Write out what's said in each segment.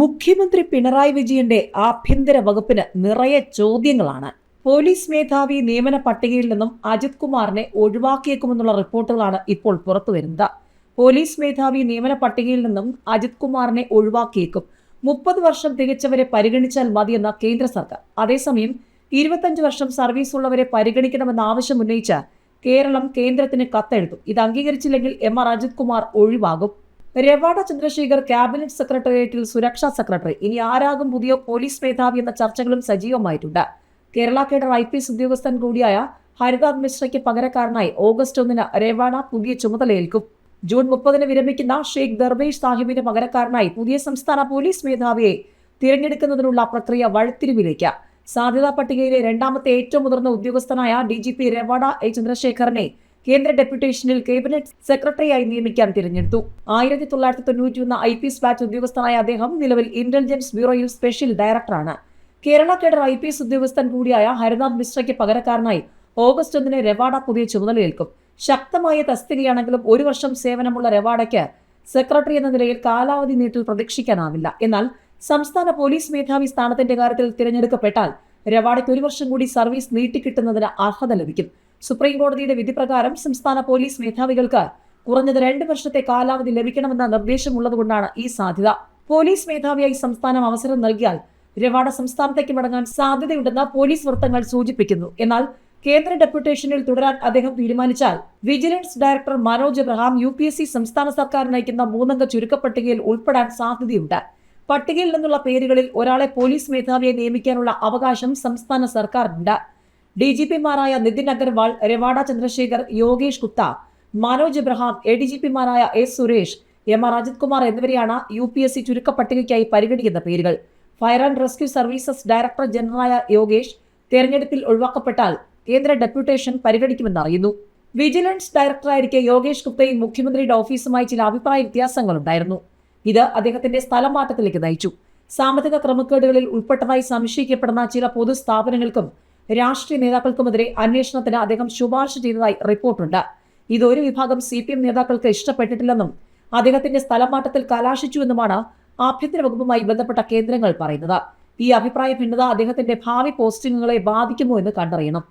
മുഖ്യമന്ത്രി പിണറായി വിജയന്റെ ആഭ്യന്തര വകുപ്പിന് നിറയെ ചോദ്യങ്ങളാണ്. പോലീസ് മേധാവി നിയമന പട്ടികയിൽ നിന്നും അജിത് കുമാറിനെ ഒഴിവാക്കിയേക്കുമെന്നുള്ള റിപ്പോർട്ടുകളാണ് ഇപ്പോൾ പുറത്തുവരുന്നത്. പോലീസ് മേധാവി നിയമന പട്ടികയിൽ നിന്നും അജിത് കുമാറിനെ ഒഴിവാക്കിയേക്കും. മുപ്പത് വർഷം തികച്ചവരെ പരിഗണിച്ചാൽ മതിയെന്ന കേന്ദ്ര സർക്കാർ. അതേസമയം ഇരുപത്തഞ്ച് വർഷം സർവീസ് ഉള്ളവരെ പരിഗണിക്കണമെന്ന ആവശ്യം ഉന്നയിച്ച കേരളം കേന്ദ്രത്തിന് കത്തെഴുതും. ഇത് അംഗീകരിച്ചില്ലെങ്കിൽ എം ആർ അജിത് കുമാർ ഒഴിവാകും. രവാഡ ചന്ദ്രശേഖർ ക്യാബിനറ്റ് സെക്രട്ടേറിയറ്റിൽ സുരക്ഷാ സെക്രട്ടറി. ഇനി ആരാകും പുതിയ പോലീസ് മേധാവി എന്ന ചർച്ചകളും സജീവമായിട്ടുണ്ട്. Kerala cadre I P S ഉദ്യോഗസ്ഥൻ കൂടിയായ ഹരിദാദ് മിശ്രയ്ക്ക് പകരക്കാരനായി ഓഗസ്റ്റ് ഒന്നിന് രവാഡ പുതിയ ചുമതലയേൽക്കും. ജൂൺ മുപ്പതിന് വിരമിക്കുന്ന ഷെയ്ഖ് ദർവേഷ് സാഹിബിന്റെ പകരക്കാരനായി പുതിയ സംസ്ഥാന പോലീസ് മേധാവിയെ തിരഞ്ഞെടുക്കുന്നതിനുള്ള പ്രക്രിയ വഴിത്തിരിവിലേക്ക്. സാധ്യതാ പട്ടികയിലെ രണ്ടാമത്തെ ഏറ്റവും മുതിർന്ന ഉദ്യോഗസ്ഥനായ D G P Ravada A. ചന്ദ്രശേഖറിനെ കേന്ദ്ര ഡെപ്യൂട്ടേഷനിൽ കേബിനറ്റ് സെക്രട്ടറിയായി നിയമിക്കാൻ തിരഞ്ഞെടുത്തു. ആയിരത്തി തൊള്ളായിരത്തി തൊണ്ണൂറ്റി ഒന്ന് ഐ പി എസ് ബാച്ച് ഉദ്യോഗസ്ഥനായ അദ്ദേഹം നിലവിൽ ഇന്റലിജൻസ് ബ്യൂറോയിൽ സ്പെഷ്യൽ ഡയറക്ടറാണ്. Kerala cadre I P S ഉദ്യോഗസ്ഥൻ കൂടിയായ ഹരിനാഥ് മിശ്രയ്ക്ക് പകരക്കാരനായി ഓഗസ്റ്റ് ഒന്നിന് രവാഡ പുതിയ ചുമതലയേൽക്കും. ശക്തമായ തസ്തികയാണെങ്കിലും ഒരു വർഷം സേവനമുള്ള രവാഡയ്ക്ക് സെക്രട്ടറി എന്ന നിലയിൽ കാലാവധി നീട്ടിൽ പ്രതീക്ഷിക്കാനാവില്ല. എന്നാൽ സംസ്ഥാന പോലീസ് മേധാവി സ്ഥാനത്തിന്റെ കാര്യത്തിൽ തിരഞ്ഞെടുക്കപ്പെട്ടാൽ രവാഡയ്ക്ക് ഒരു വർഷം കൂടി സർവീസ് നീട്ടിക്കിട്ടുന്നതിന് അർഹത ലഭിക്കും. സുപ്രീം കോടതിയുടെ വിധി പ്രകാരം സംസ്ഥാന പോലീസ് മേധാവികൾക്ക് കുറഞ്ഞത് രണ്ട് വർഷത്തെ കാലാവധി ലഭിക്കണമെന്ന നിർദ്ദേശമുള്ളതുകൊണ്ടാണ് ഈ സാധ്യത. പോലീസ് മേധാവിയായി സംസ്ഥാനം അവസരം നൽകിയാൽ രവാഡ സംസ്ഥാനത്തേക്ക് മടങ്ങാൻ സാധ്യതയുണ്ടെന്ന് പോലീസ് വൃത്തങ്ങൾ സൂചിപ്പിക്കുന്നു. എന്നാൽ കേന്ദ്ര ഡെപ്യൂട്ടേഷനിൽ തുടരാൻ അദ്ദേഹം തീരുമാനിച്ചാൽ vigilance director Manoj Abraham U P S C സംസ്ഥാന സർക്കാർ നയിക്കുന്ന മൂന്നംഗ ചുരുക്കപ്പട്ടികയിൽ ഉൾപ്പെടാൻ സാധ്യതയുണ്ട്. പട്ടികയിൽ നിന്നുള്ള പേരുകളിൽ ഒരാളെ പോലീസ് മേധാവിയെ നിയമിക്കാനുള്ള അവകാശം സംസ്ഥാന സർക്കാരിനുണ്ട്. D G പിമാരായ Nitin Agarwal Ravada Chandrasekhar Yogesh Gupta Manoj Abraham A D G പിമാരായ S Suresh M R Ajith Kumar എന്നിവരെയാണ് യു പി എസ് സി ചുരുക്കപ്പട്ടികയ്ക്കായി പരിഗണിക്കുന്ന പേരുകൾ. Fire and rescue services director ജനറലായ Yogesh തെരഞ്ഞെടുപ്പിൽ ഒഴിവാക്കപ്പെട്ടാൽ കേന്ദ്ര ഡെപ്യൂട്ടേഷൻ പരിഗണിക്കുമെന്ന് അറിയുന്നു. വിജിലൻസ് ഡയറക്ടറായിരിക്കെ യോഗേഷ് ഗുപ്തയും മുഖ്യമന്ത്രിയുടെ ഓഫീസുമായി ചില അഭിപ്രായ വ്യത്യാസങ്ങളുണ്ടായിരുന്നു. ഇത് അദ്ദേഹത്തിന്റെ സ്ഥലം മാറ്റത്തിലേക്ക് നയിച്ചു. സാമ്പത്തിക ക്രമക്കേടുകളിൽ ഉൾപ്പെട്ടതായി സംശയിക്കപ്പെടുന്ന ചില പൊതു സ്ഥാപനങ്ങൾക്കും രാഷ്ട്രീയ നേതാക്കൾക്കുമെതിരെ അന്വേഷണത്തിന് അദ്ദേഹം ശുപാർശ ചെയ്തതായി റിപ്പോർട്ടുണ്ട്. ഇതൊരു വിഭാഗം സി പി എം നേതാക്കൾക്ക് ഇഷ്ടപ്പെട്ടിട്ടില്ലെന്നും അദ്ദേഹത്തിന്റെ സ്ഥലമാറ്റത്തിൽ കലാശിച്ചുവെന്നുമാണ് ആഭ്യന്തര വകുപ്പുമായി ബന്ധപ്പെട്ട കേന്ദ്രങ്ങൾ പറയുന്നത്. ഈ അഭിപ്രായ ഭിന്നത അദ്ദേഹത്തിന്റെ ഭാവി പോസ്റ്റിംഗുകളെ ബാധിക്കുമോ എന്ന് കണ്ടറിയണം.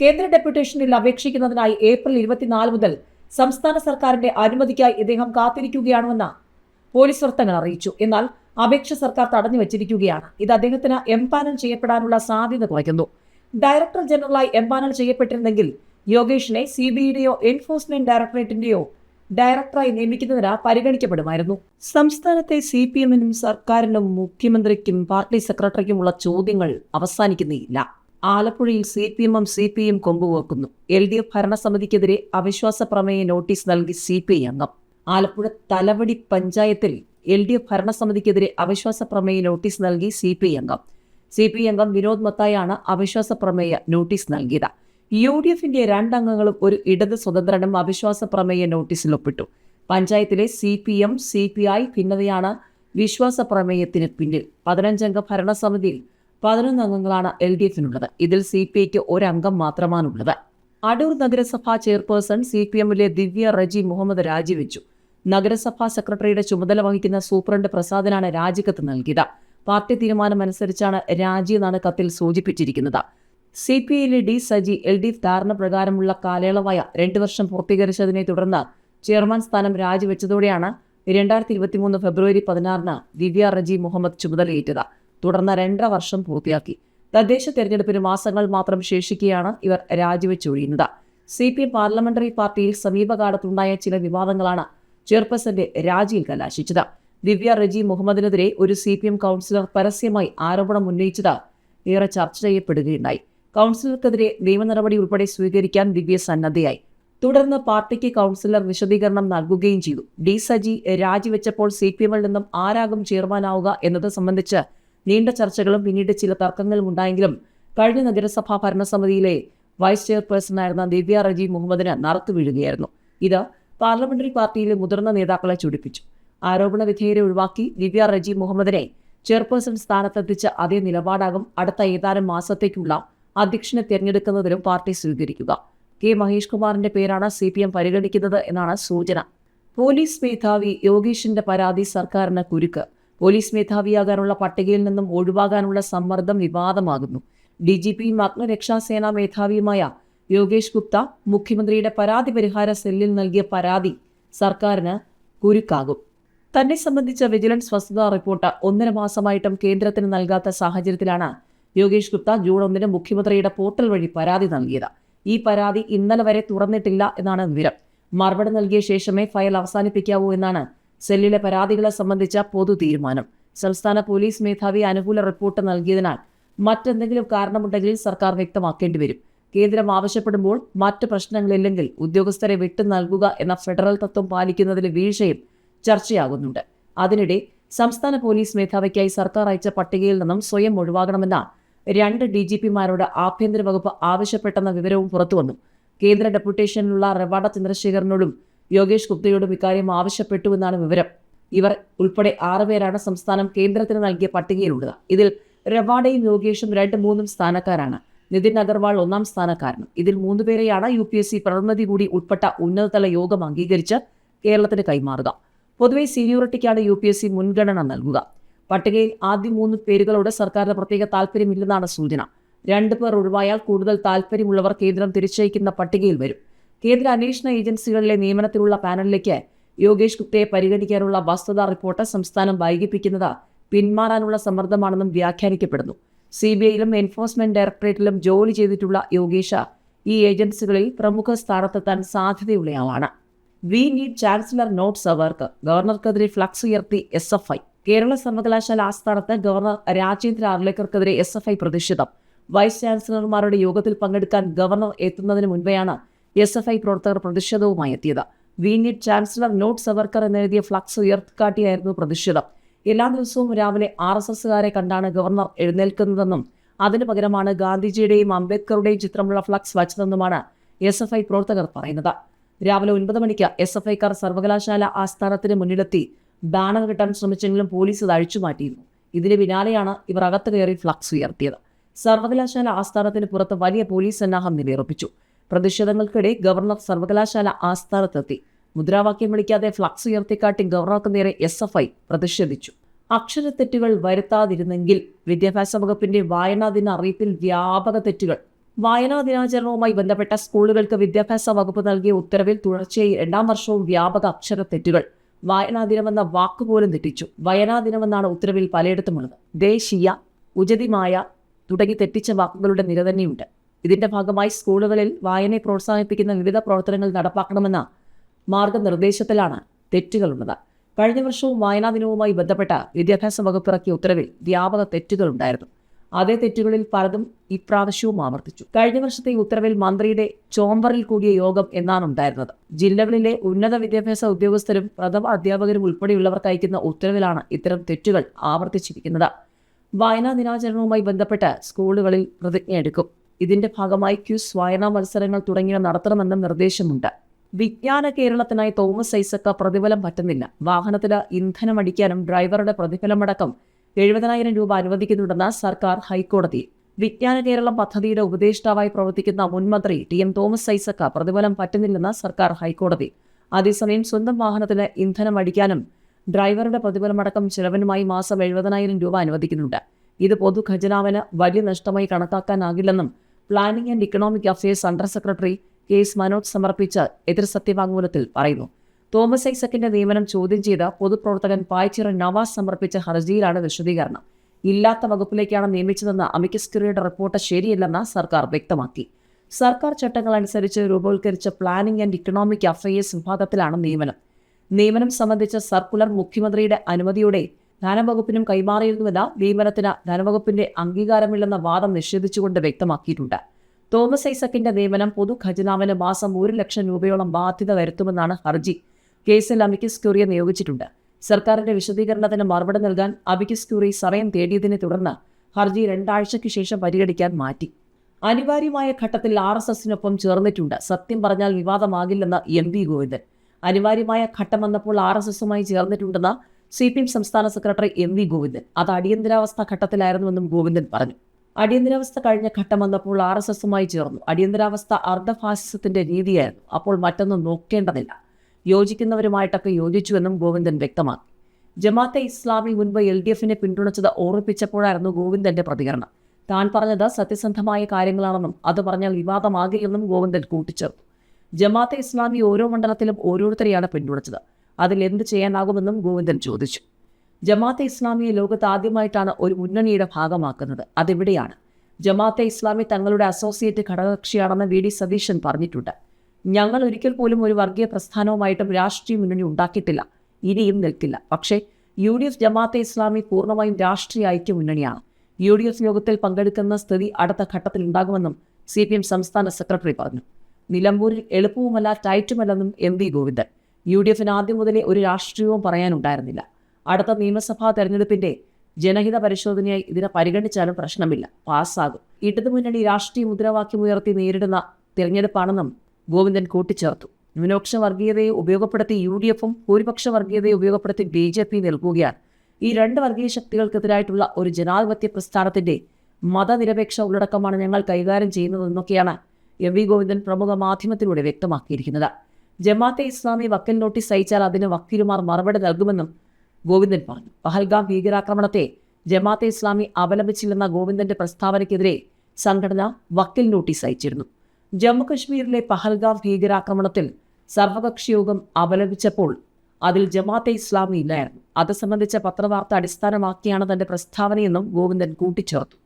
കേന്ദ്ര ഡെപ്യൂട്ടേഷനിൽ അപേക്ഷിക്കുന്നതിനായി ഏപ്രിൽ ഇരുപത്തിനാല് മുതൽ സംസ്ഥാന സർക്കാരിന്റെ അനുമതിക്കായി ഇദ്ദേഹം കാത്തിരിക്കുകയാണെന്ന് പോലീസ് വൃത്തങ്ങൾ അറിയിച്ചു. എന്നാൽ അപേക്ഷ സർക്കാർ തടഞ്ഞു വച്ചിരിക്കുകയാണ് ഇത് അദ്ദേഹത്തിന് എംപാനൽ ചെയ്യപ്പെടാനുള്ള സാധ്യത കുറയ്ക്കുന്നു. ഡയറക്ടർ ജനറലായി എംപാനൽ ചെയ്യപ്പെട്ടിരുന്നെങ്കിൽ യോഗേഷിനെ സി ബി ഐയുടെയോ എൻഫോഴ്സ്മെന്റ് ഡയറക്ടറേറ്റിന്റെയോ ഡയറക്ടറായി നിയമിക്കുന്നതിന് പരിഗണിക്കപ്പെടുമായിരുന്നു. സംസ്ഥാനത്തെ സി പി എമ്മിനും സർക്കാരിനും മുഖ്യമന്ത്രിക്കും പാർട്ടി സെക്രട്ടറിക്കുമുള്ള ചോദ്യങ്ങൾ അവസാനിക്കുന്നില്ല. ആലപ്പുഴയിൽ സി പി എമ്മും സി പി എം കൊമ്പുവെക്കുന്നു എൽ ഡി എഫ് ഭരണസമിതിക്കെതിരെ അവിശ്വാസ പ്രമേയ നോട്ടീസ് നൽകി സി പി ഐ അംഗം. ആലപ്പുഴ തലവടി പഞ്ചായത്തിൽ എൽ ഡി എഫ് ഭരണസമിതിക്കെതിരെ അവിശ്വാസ പ്രമേയ നോട്ടീസ് നൽകി സി പി ഐ അംഗം. സി പി അംഗം വിനോദ് മത്തായാണ് അവിശ്വാസ പ്രമേയ നോട്ടീസ് നൽകിയത്. യു ഡി എഫിന്റെ രണ്ടംഗങ്ങളും ഒരു ഇടത് സ്വതന്ത്രനും അവിശ്വാസ പ്രമേയ നോട്ടീസിൽ ഒപ്പിട്ടു. പഞ്ചായത്തിലെ C P M C P I ഭിന്നതയാണ് വിശ്വാസ പ്രമേയത്തിന് പിന്നിൽ. പതിനഞ്ചംഗ ഭരണസമിതിയിൽ പതിനൊന്ന് അംഗങ്ങളാണ് എൽ ഡി എഫിനുള്ളത്. ഇതിൽ സി പി ഐക്ക് ഒരംഗം മാത്രമാണുള്ളത്. അടൂർ നഗരസഭാ ചെയർപേഴ്സൺ സി പി എമ്മിലെ ദിവ്യ റജി മുഹമ്മദ് രാജിവെച്ചു. നഗരസഭാ സെക്രട്ടറിയുടെ ചുമതല വഹിക്കുന്ന സൂപ്രണ്ട് പ്രസാദിനാണ് രാജിക്കത്ത് നൽകിയത്. പാർട്ടി തീരുമാനമനുസരിച്ചാണ് രാജി എന്നാണ് കത്തിൽ സൂചിപ്പിച്ചിരിക്കുന്നത്. C P ഐയിലെ D Saji L D F ധാരണ പ്രകാരമുള്ള കാലയളവായ രണ്ടു വർഷം പൂർത്തീകരിച്ചതിനെ തുടർന്ന് ചെയർമാൻ സ്ഥാനം രാജിവെച്ചതോടെയാണ് രണ്ടായിരത്തി ഇരുപത്തിമൂന്ന് ഫെബ്രുവരി പതിനാറിന് ദിവ്യ റജി മുഹമ്മദ് ചുമതലയേറ്റത്. തുടർന്ന് രണ്ടര വർഷം പൂർത്തിയാക്കി. തദ്ദേശ തെരഞ്ഞെടുപ്പിന് മാസങ്ങൾ മാത്രം ശേഷിക്കെയാണ് ഇവർ രാജിവെച്ചൊഴിയുന്നത് സി പി എം പാർലമെന്ററി പാർട്ടിയിൽ സമീപകാലത്തുണ്ടായ ചില വിവാദങ്ങളാണ് ചെയർപേഴ്സന്റെ രാജിയിൽ കലാശിച്ചത്. ദിവ്യ റജി മുഹമ്മദിനെതിരെ ഒരു സി പി എം കൗൺസിലർ പരസ്യമായി ആരോപണം ഉന്നയിച്ചത് ഏറെ ചർച്ച ചെയ്യപ്പെടുകയുണ്ടായി. കൗൺസിലർക്കെതിരെ നിയമ നടപടി ഉൾപ്പെടെ സ്വീകരിക്കാൻ ദിവ്യ സന്നദ്ധയായി. തുടർന്ന് പാർട്ടിക്ക് കൗൺസിലർ വിശദീകരണം നൽകുകയും ചെയ്തു. ഡി സജി രാജിവെച്ചപ്പോൾ സി പി എമ്മിൽ നിന്നും ആരാകും ചെയർമാനാവുക എന്നത് സംബന്ധിച്ച് നീണ്ട ചർച്ചകളും പിന്നീട് ചില തർക്കങ്ങളും ഉണ്ടായെങ്കിലും കഴിഞ്ഞ നഗരസഭാ ഭരണസമിതിയിലെ വൈസ് ചെയർപേഴ്സണായിരുന്ന ദിവ്യ റജി മുഹമ്മദിന് നറുത്തു വീഴുകയായിരുന്നു. ഇത് പാർലമെന്ററി പാർട്ടിയിലെ മുതിർന്ന നേതാക്കളെ ചൊടിപ്പിച്ചു. ആരോപണ വിധേയരെ ഒഴിവാക്കി ദിവ്യ റജി മുഹമ്മദിനെ ചെയർപേഴ്സൺ സ്ഥാനത്തെത്തിച്ച അതേ നിലപാടാകും അടുത്ത ഏതാനും മാസത്തേക്കുള്ള അധ്യക്ഷനെ തിരഞ്ഞെടുക്കുന്നതിലും പാർട്ടി സ്വീകരിക്കുക. കെ മഹേഷ് കുമാറിന്റെ പേരാണ് സി പി എം പരിഗണിക്കുന്നത് എന്നാണ് സൂചന. പോലീസ് മേധാവി യോഗീഷിന്റെ പരാതി സർക്കാരിന് കുരുക്ക്. പോലീസ് മേധാവിയാകാനുള്ള പട്ടികയിൽ നിന്നും ഒഴിവാകാനുള്ള സമ്മർദ്ദം വിവാദമാകുന്നു. ഡി ജി പിയും അഗ്നിരക്ഷാസേനാ മേധാവിയുമായ യോഗേഷ് ഗുപ്ത മുഖ്യമന്ത്രിയുടെ പരാതി പരിഹാര സെല്ലിൽ നൽകിയ പരാതി സർക്കാരിന് കുരുക്കാകും. തന്നെ സംബന്ധിച്ച വിജിലൻസ് വസ്തുതാ റിപ്പോർട്ട് ഒന്നര മാസമായിട്ടും കേന്ദ്രത്തിന് നൽകാത്ത സാഹചര്യത്തിലാണ് യോഗേഷ് ഗുപ്ത ജൂൺ ഒന്നിന് മുഖ്യമന്ത്രിയുടെ പോർട്ടൽ വഴി പരാതി നൽകിയത്. ഈ പരാതി ഇന്നലെ വരെ തുറന്നിട്ടില്ല എന്നാണ് വിവരം. മറുപടി നൽകിയ ശേഷമേ ഫയൽ അവസാനിപ്പിക്കാവൂ എന്നാണ് സെല്ലിലെ പരാതികളെ സംബന്ധിച്ച പൊതു തീരുമാനം. സംസ്ഥാന പോലീസ് മേധാവി അനുകൂല റിപ്പോർട്ട് നൽകിയതിനാൽ മറ്റെന്തെങ്കിലും കാരണമുണ്ടെങ്കിൽ സർക്കാർ വ്യക്തമാക്കേണ്ടി വരും. കേന്ദ്രം ആവശ്യപ്പെടുമ്പോൾ മറ്റ് പ്രശ്നങ്ങളില്ലെങ്കിൽ ഉദ്യോഗസ്ഥരെ വിട്ടു നൽകുക എന്ന ഫെഡറൽ തത്വം പാലിക്കുന്നതിലെ വീഴ്ചയും ചർച്ചയാകുന്നുണ്ട്. അതിനിടെ സംസ്ഥാന പോലീസ് മേധാവിക്കായി സർക്കാർ അയച്ച പട്ടികയിൽ നിന്നും സ്വയം ഒഴിവാകണമെന്ന രണ്ട് ഡി ജി പിമാരോട് ആഭ്യന്തര വകുപ്പ് ആവശ്യപ്പെട്ടെന്ന വിവരവും പുറത്തുവന്നു. കേന്ദ്ര ഡെപ്യൂട്ടേഷനിലുള്ള റവാഡ ചന്ദ്രശേഖരനോടും യോഗേഷ് ഗുപ്തയോടും ഇക്കാര്യം ആവശ്യപ്പെട്ടുവെന്നാണ് വിവരം. ഇവർ ഉൾപ്പെടെ ആറുപേരാണ് സംസ്ഥാനം കേന്ദ്രത്തിന് നൽകിയ പട്ടികയിലുള്ളത്. ഇതിൽ റവാഡയും യോഗേഷും രണ്ട് മൂന്നും സ്ഥാനക്കാരാണ്. നിതിൻ അഗർവാൾ ഒന്നാം സ്ഥാനക്കാരനും. ഇതിൽ മൂന്നുപേരെയാണ് യു പി എസ് സി പ്രതിനിധി കൂടി ഉൾപ്പെട്ട ഉന്നതതല യോഗം അംഗീകരിച്ച് കേരളത്തിന് കൈമാറുക. പൊതുവെ സീനിയോറിറ്റിക്കാണ് യു പി എസ് സി മുൻഗണന നൽകുക. പട്ടികയിൽ ആദ്യ മൂന്ന് പേരുകളോട് സർക്കാരിന് പ്രത്യേക താല്പര്യമില്ലെന്നാണ് സൂചന. രണ്ടു പേർ ഒഴിവായാൽ കൂടുതൽ താല്പര്യമുള്ളവർ കേന്ദ്രം തിരിച്ചയക്കുന്ന പട്ടികയിൽ വരും. കേന്ദ്ര അന്വേഷണ ഏജൻസികളിലെ നിയമനത്തിലുള്ള പാനലിലേക്ക് യോഗേഷ് ഗുപ്തയെ പരിഗണിക്കാനുള്ള വസ്തുതാ റിപ്പോർട്ട് സംസ്ഥാനം വൈകിപ്പിക്കുന്നത് പിന്മാറാനുള്ള സമ്മർദ്ദമാണെന്നും വ്യാഖ്യാനിക്കപ്പെടുന്നു. സി ബി ഐയിലും എൻഫോഴ്സ്മെന്റ് ഡയറക്ടറേറ്റിലും ജോലി ചെയ്തിട്ടുള്ള യോഗേഷ ഈ ഏജൻസികളിൽ പ്രമുഖ സ്ഥാനത്തെത്താൻ സാധ്യതയുള്ളയാളാണ്. We need chancellor not Savarkar ഗവർണർക്കെതിരെ ഫ്ലക്സ് ഉയർത്തി എസ് എഫ് ഐ കേരള സർവകലാശാല ആസ്ഥാനത്ത് ഗവർണർ രാജേന്ദ്ര ആർലേക്കർക്കെതിരെ എസ് എഫ് ഐ പ്രതിഷേധം. വൈസ് ചാൻസലർമാരുടെ യോഗത്തിൽ പങ്കെടുക്കാൻ ഗവർണർ എത്തുന്നതിന് മുൻപെയാണ് എസ് എഫ് ഐ പ്രവർത്തകർ പ്രതിഷേധവുമായി എത്തിയത്. We need chancellor not Savarkar എന്നെഴുതിയ flex ഉയർത്തിക്കാട്ടിയായിരുന്നു പ്രതിഷേധം. എല്ലാ ദിവസവും രാവിലെ ആർ എസ് എസുകാരെ കണ്ടാണ് ഗവർണർ എഴുന്നേൽക്കുന്നതെന്നും അതിനു പകരമാണ് ഗാന്ധിജിയുടെയും അംബേദ്കറുടെയും ചിത്രമുള്ള ഫ്ലക്സ് വച്ചതെന്നുമാണ് എസ് എഫ് ഐ പ്രവർത്തകർ പറയുന്നത്. രാവിലെ ഒൻപത് മണിക്ക് എസ് എഫ് ഐക്കാർ സർവകലാശാല ആസ്ഥാനത്തിന് മുന്നിലെത്തി. ബാനർ കിട്ടാൻ ശ്രമിച്ചെങ്കിലും പോലീസ് ഇത് അഴിച്ചുമാറ്റിയിരുന്നു. ഇതിന് പിന്നാലെയാണ് ഇവർ അകത്ത് കയറി ഫ്ലക്സ് ഉയർത്തിയത്. സർവകലാശാല ആസ്ഥാനത്തിന് പുറത്ത് വലിയ പോലീസ് സന്നാഹം നിലയുറപ്പിച്ചു. പ്രതിഷേധങ്ങൾക്കിടെ ഗവർണർ സർവകലാശാല ആസ്ഥാനത്തെത്തി. മുദ്രാവാക്യം വിളിക്കാതെ ഫ്ലക്സ് ഉയർത്തിക്കാട്ടി ഗവർണർക്ക് നേരെ എസ് എഫ് ഐ പ്രതിഷേധിച്ചു. അക്ഷരത്തെറ്റുകൾ വരുത്താതിരുന്നെങ്കിൽ വിദ്യാഭ്യാസ വകുപ്പിന്റെ വായനാ ദിന അറിയിപ്പിൽ വ്യാപക തെറ്റുകൾ വായനാ ദിനാചരണവുമായി ബന്ധപ്പെട്ട സ്കൂളുകൾക്ക് വിദ്യാഭ്യാസ വകുപ്പ് നൽകിയ ഉത്തരവിൽ തുടർച്ചയായി രണ്ടാം വർഷവും വ്യാപക അക്ഷര തെറ്റുകൾ. വായനാ ദിനമെന്ന വാക്കുപോലും തെറ്റിച്ചു. വയനാ ദിനമെന്നാണ് ഉത്തരവിൽ പലയിടത്തുമുള്ളത്. ദേശീയ ഉചിതമായ തുടങ്ങി തെറ്റിച്ച വാക്കുകളുടെ നിര തന്നെയുണ്ട്. ഇതിന്റെ ഭാഗമായി സ്കൂളുകളിൽ വായനയെ പ്രോത്സാഹിപ്പിക്കുന്ന വിവിധ പ്രവർത്തനങ്ങൾ നടപ്പാക്കണമെന്ന മാർഗനിർദ്ദേശത്തിലാണ് തെറ്റുകളുള്ളത്. കഴിഞ്ഞ വർഷവും വായനാ ദിനവുമായി ബന്ധപ്പെട്ട വിദ്യാഭ്യാസ വകുപ്പ് ഇറക്കിയ ഉത്തരവിൽ വ്യാപക തെറ്റുകളുണ്ടായിരുന്നു അതേ തെറ്റുകളിൽ പലതും ഇപ്രാവശ്യവും ആവർത്തിച്ചു. കഴിഞ്ഞ വർഷത്തെ ഉത്തരവിൽ മന്ത്രിയുടെ ചോംബറിൽ കൂടിയ യോഗം എന്നാണ് ഉണ്ടായിരുന്നത്. ജില്ലകളിലെ ഉന്നത വിദ്യാഭ്യാസ ഉദ്യോഗസ്ഥരും പ്രഥമ അധ്യാപകരും ഉൾപ്പെടെയുള്ളവർക്ക് അയക്കുന്ന ഉത്തരവിലാണ് ഇത്തരം തെറ്റുകൾ ആവർത്തിച്ചിരിക്കുന്നത്. വായനാ ദിനാചരണവുമായി ബന്ധപ്പെട്ട് സ്കൂളുകളിൽ പ്രതിജ്ഞയെടുക്കും ഇതിന്റെ ഭാഗമായി ക്യൂസ് വായനാ മത്സരങ്ങൾ തുടങ്ങിയവ നടത്തണമെന്നും നിർദ്ദേശമുണ്ട്. വിജ്ഞാന കേരളത്തിനായി തോമസ് ഐസക്ക പ്രതിഫലം പറ്റുന്നില്ല. വാഹനത്തിൽ ഇന്ധനം അടിക്കാനും ഡ്രൈവറുടെ പ്രതിഫലമടക്കം എഴുപതിനായിരം രൂപ അനുവദിക്കുന്നുണ്ടെന്ന് സർക്കാർ ഹൈക്കോടതി. വിജ്ഞാന കേരളം പദ്ധതിയുടെ ഉപദേഷ്ടാവായി പ്രവർത്തിക്കുന്ന മുൻമന്ത്രി ടി എം തോമസ് ഐസക്ക പ്രതിഫലം പറ്റുന്നില്ലെന്ന് സർക്കാർ ഹൈക്കോടതി. അതേസമയം സ്വന്തം വാഹനത്തിന് ഇന്ധനം അടിക്കാനും ഡ്രൈവറുടെ പ്രതിഫലമടക്കം ചെലവിനുമായി മാസം എഴുപതിനായിരം രൂപ അനുവദിക്കുന്നുണ്ട്. ഇത് പൊതു ഖജനാവിന് വലിയ നഷ്ടമായി കണക്കാക്കാനാകില്ലെന്നും planning and economic affairs under secretary K S Manoj സമർപ്പിച്ച എതിർ സത്യവാങ്മൂലത്തിൽ പറയുന്നു. തോമസ് ഐസക്കിന്റെ നിയമനം ചോദ്യം ചെയ്ത പൊതുപ്രവർത്തകൻ പായ്ച്ചിറ നവാസ് സമർപ്പിച്ച ഹർജിയിലാണ് വിശദീകരണം. ഇല്ലാത്ത വകുപ്പിലേക്കാണ് നിയമിച്ചതെന്ന അമിക്കസ് ക്യൂറിയുടെ റിപ്പോർട്ട് ശരിയല്ലെന്ന് സർക്കാർ വ്യക്തമാക്കി. സർക്കാർ ചട്ടങ്ങൾ അനുസരിച്ച് രൂപവത്കരിച്ച പ്ലാനിംഗ് ആൻഡ് ഇക്കണോമിക് അഫയേഴ്സ് വിഭാഗത്തിലാണ് നിയമനം. നിയമനം സംബന്ധിച്ച സർക്കുലർ മുഖ്യമന്ത്രിയുടെ അനുമതിയോടെ ധനവകുപ്പിനും കൈമാറിയിരുന്നുവെന്ന് നിയമനത്തിന് ധനവകുപ്പിന്റെ അംഗീകാരമില്ലെന്ന വാദം നിഷേധിച്ചുകൊണ്ട് വ്യക്തമാക്കിയിട്ടുണ്ട്. തോമസ് ഐസക്കിന്റെ നിയമനം പൊതു ഖജനാവിന് മാസം ഒരു ലക്ഷം രൂപയോളം ബാധ്യത വരുത്തുമെന്നാണ് ഹർജി. കേസിൽ അമിക്കസ് ക്യൂറിയെ നിയോഗിച്ചിട്ടുണ്ട്. സർക്കാരിന്റെ വിശദീകരണത്തിന് മറുപടി നൽകാൻ അബിക്കസ് ക്യൂറി സമയം തേടിയതിനെ തുടർന്ന് ഹർജി രണ്ടാഴ്ചയ്ക്ക് ശേഷം പരിഗണിക്കാൻ മാറ്റി. അനിവാര്യമായ ഘട്ടത്തിൽ ആർ എസ് എസിനൊപ്പം ചേർന്നിട്ടുണ്ട്. സത്യം പറഞ്ഞാൽ വിവാദമാകില്ലെന്ന് എം വി ഗോവിന്ദൻ. അനിവാര്യമായ ഘട്ടം വന്നപ്പോൾ ആർ എസ് എസുമായി ചേർന്നിട്ടുണ്ടെന്ന് സി പി എം സംസ്ഥാന സെക്രട്ടറി എം വി ഗോവിന്ദൻ. അത് അടിയന്തരാവസ്ഥ ഘട്ടത്തിലായിരുന്നുവെന്നും ഗോവിന്ദൻ പറഞ്ഞു. അടിയന്തരാവസ്ഥ കഴിഞ്ഞ ഘട്ടം വന്നപ്പോൾ ആർ എസ് എസുമായി ചേർന്നു. അടിയന്തരാവസ്ഥ അർദ്ധഫാസിസത്തിന്റെ രീതിയായിരുന്നു. അപ്പോൾ മറ്റൊന്നും നോക്കേണ്ടതില്ല. യോജിക്കുന്നവരുമായിട്ടൊക്കെ യോജിച്ചുവെന്നും ഗോവിന്ദൻ വ്യക്തമാക്കി. ജമാഅത്തെ ഇസ്ലാമി മുൻപ് എൽ ഡി എഫിനെ പിന്തുണച്ചത് ഓർമ്മിപ്പിച്ചപ്പോഴായിരുന്നു ഗോവിന്ദന്റെ പ്രതികരണം. താൻ പറഞ്ഞത് സത്യസന്ധമായ കാര്യങ്ങളാണെന്നും അത് പറഞ്ഞാൽ വിവാദമാകില്ലെന്നും ഗോവിന്ദൻ കൂട്ടിച്ചേർത്തു. ജമാഅത്തെ ഇസ്ലാമി ഓരോ മണ്ഡലത്തിലും ഓരോരുത്തരെയാണ് പിന്തുണച്ചത്. അതിൽ എന്ത് ചെയ്യാനാകുമെന്നും ഗോവിന്ദൻ ചോദിച്ചു. ജമാഅത്തെ ഇസ്ലാമിയെ ലോകത്ത് ആദ്യമായിട്ടാണ് ഒരു മുന്നണിയുടെ ഭാഗമാക്കുന്നത്. അതെവിടെയാണ്? ജമാഅത്തെ ഇസ്ലാമി തങ്ങളുടെ അസോസിയേറ്റ് ഘടകകക്ഷിയാണെന്ന് വി ഡി സതീശൻ പറഞ്ഞിട്ടുണ്ട്. ഞങ്ങൾ ഒരിക്കൽ പോലും ഒരു വർഗീയ പ്രസ്ഥാനവുമായിട്ടും രാഷ്ട്രീയ മുന്നണി ഉണ്ടാക്കിയിട്ടില്ല. ഇനിയും നിൽക്കില്ല. പക്ഷേ U D F Jamaat e Islami പൂർണമായും രാഷ്ട്രീയ ഐക്യ മുന്നണിയാണ്. യു ഡി എഫ് യോഗത്തിൽ പങ്കെടുക്കുന്ന സ്ഥിതി അടുത്ത ഘട്ടത്തിൽ ഉണ്ടാകുമെന്നും സി പി എം സംസ്ഥാന സെക്രട്ടറി പറഞ്ഞു. നിലമ്പൂരിൽ എളുപ്പവുമല്ല ടൈറ്റുമല്ലെന്നും M V Govindan. U D എഫിന് ആദ്യം മുതലേ ഒരു രാഷ്ട്രീയവും പറയാനുണ്ടായിരുന്നില്ല. അടുത്ത നിയമസഭാ തെരഞ്ഞെടുപ്പിന്റെ ജനഹിത പരിശോധനയായി ഇതിനെ പരിഗണിച്ചാലും പ്രശ്നമില്ല. പാസ്സാകും. ഇടതുമുന്നണി രാഷ്ട്രീയ മുദ്രാവാക്യം ഉയർത്തി നേരിടുന്ന തിരഞ്ഞെടുപ്പാണെന്നും ഗോവിന്ദൻ കൂട്ടിച്ചേർത്തു. ന്യൂനപക്ഷ വർഗീയതയെ ഉപയോഗപ്പെടുത്തി യു ഡി എഫും ഭൂരിപക്ഷ വർഗീയതയെ ഉപയോഗപ്പെടുത്തി ബി ജെ പി നിൽക്കുകയാണ് ഈ രണ്ട് വർഗീയ ശക്തികൾക്കെതിരായിട്ടുള്ള ഒരു ജനാധിപത്യ പ്രസ്ഥാനത്തിന്റെ മതനിരപേക്ഷ ഉള്ളടക്കമാണ് ഞങ്ങൾ കൈകാര്യം ചെയ്യുന്നതെന്നൊക്കെയാണ് എം വി ഗോവിന്ദൻ പ്രമുഖ മാധ്യമത്തിലൂടെ വ്യക്തമാക്കിയിരിക്കുന്നത്. ജമാഅത്തെ ഇസ്ലാമി വക്കൽ നോട്ടീസ് അയച്ചാൽ അതിന് വക്കീലുമാർ മറുപടി നൽകുമെന്നും ഗോവിന്ദൻ പറഞ്ഞു. പഹൽഗാം ഭീകരാക്രമണത്തെ ജമാഅത്തെ ഇസ്ലാമി അപലപിച്ചില്ലെന്ന ഗോവിന്ദന്റെ പ്രസ്താവനയ്ക്കെതിരെ സംഘടന വക്കൽ നോട്ടീസ് അയച്ചിരുന്നു. ജമ്മുകശ്മീരിലെ പഹൽഗാം ഭീകരാക്രമണത്തിൽ സർവകക്ഷി യോഗം അപലപിച്ചപ്പോൾ അതിൽ ജമാഅത്തെ ഇസ്ലാമി ഇല്ലായിരുന്നു. അത് സംബന്ധിച്ച പത്രവാർത്ത അടിസ്ഥാനമാക്കിയാണ് തന്റെ പ്രസ്താവനയെന്നും ഗോവിന്ദൻ കൂട്ടിച്ചേർത്തു.